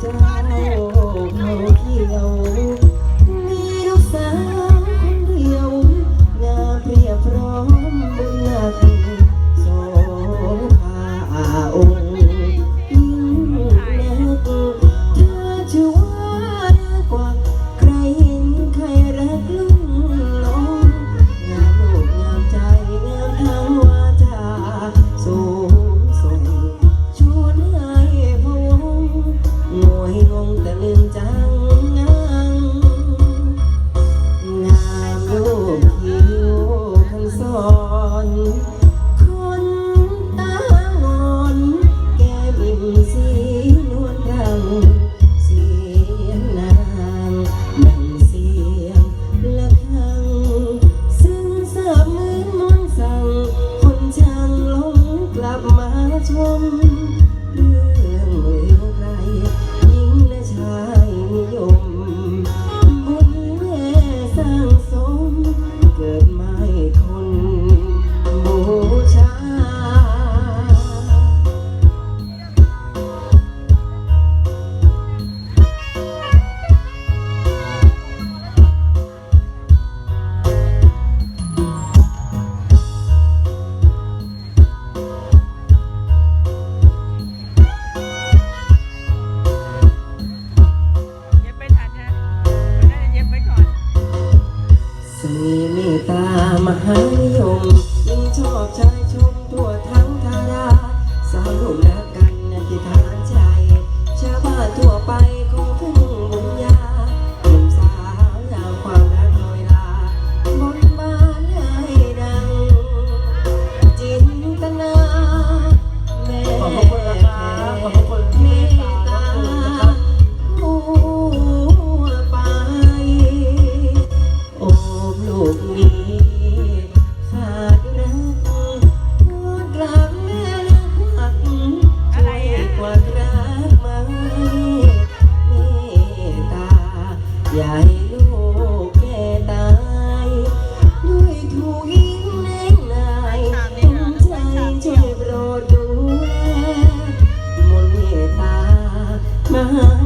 เจ้าเขาเขียว Om ามหานิยมยิ่งชอบชายชมทั่วทั้งธาราสาวนุ่ม ยายลูกแกตาย ด้วยถูยิงนายตุ้มใจช่วยโปรดดูแลมนต์เมตตามา